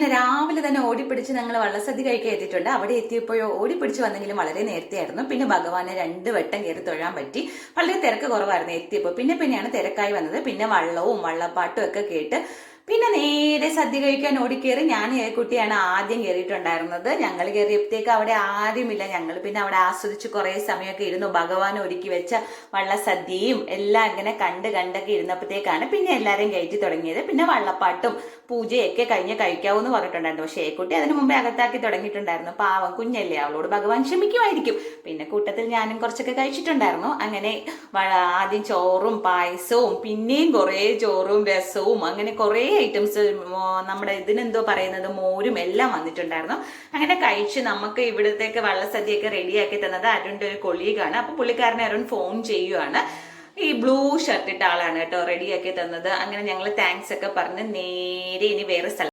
അങ്ങനെ രാവിലെ തന്നെ ഓടിപ്പിടിച്ച് ഞങ്ങൾ വള്ളസദ്യ കഴിക്കാൻ എത്തിയിട്ടുണ്ട്. അവിടെ എത്തിയപ്പോഴോ ഓടിപ്പിടിച്ച് വന്നെങ്കിലും വളരെ നേരത്തെയായിരുന്നു. പിന്നെ ഭഗവാനെ രണ്ട് വട്ടം കയറി തൊഴാൻ പറ്റി. വളരെ തിരക്ക് കുറവായിരുന്നു എത്തിയപ്പോൾ. പിന്നെ പിന്നെയാണ് തിരക്കായി വന്നത്. പിന്നെ വള്ളവും വള്ളപ്പാട്ടും ഒക്കെ കേട്ട് പിന്നെ നേരെ സദ്യ കഴിക്കാൻ ഓടിക്കേറി ഞാൻ കുട്ടിയാണ് ആദ്യം കയറിയിട്ടുണ്ടായിരുന്നത് ഞങ്ങൾ കയറിയപ്പോഴത്തേക്ക് അവിടെ ആരുമില്ല. ഞങ്ങൾ പിന്നെ അവിടെ ആസ്വദിച്ച് കുറേ സമയമൊക്കെ ഇരുന്നു. ഭഗവാൻ ഒരുക്കി വെച്ച വള്ളസദ്യയും എല്ലാം ഇങ്ങനെ കണ്ട് കണ്ടൊക്കെ ഇരുന്നപ്പോഴത്തേക്കാണ് പിന്നെ എല്ലാവരും കയറ്റി തുടങ്ങിയത്. പിന്നെ വള്ളപ്പാട്ടും പൂജയൊക്കെ കഴിഞ്ഞ് കഴിക്കാവൂന്ന് പറഞ്ഞിട്ടുണ്ടായിരുന്നു. പക്ഷേ ഏക്കുട്ടി അതിന് മുമ്പേ അകത്താക്കി തുടങ്ങിയിട്ടുണ്ടായിരുന്നു. പാവം കുഞ്ഞല്ലേ അവളോട് ഭഗവാൻ ക്ഷമിക്കുമായിരിക്കും. പിന്നെ കൂട്ടത്തിൽ ഞാനും കുറച്ചൊക്കെ കഴിച്ചിട്ടുണ്ടായിരുന്നു. അങ്ങനെ ആദ്യം ചോറും പായസവും പിന്നെയും കുറേ ചോറും രസവും അങ്ങനെ കുറേ ഐറ്റംസ് നമ്മുടെ ഇതിനെന്തോ പറയുന്നത് മോരും എല്ലാം വന്നിട്ടുണ്ടായിരുന്നു. അങ്ങനെ കഴിച്ച് നമുക്ക് ഇവിടത്തേക്ക് വള്ളസദ്യയൊക്കെ റെഡിയാക്കി തന്നത് അരുണിന്റെ ഒരു കൊളീഗാണ്. അപ്പൊ പുള്ളിക്കാരനെ അരുൺ ഫോൺ ചെയ്യുവാണ്. ഈ ബ്ലൂ ഷർട്ട് ഇട്ട ആളാണ് കേട്ടോ റെഡിയാക്കി തന്നത്. അങ്ങനെ ഞങ്ങൾ താങ്ക്സ് ഒക്കെ പറഞ്ഞ് നേരെ ഇനി വേറെ സ്ഥലം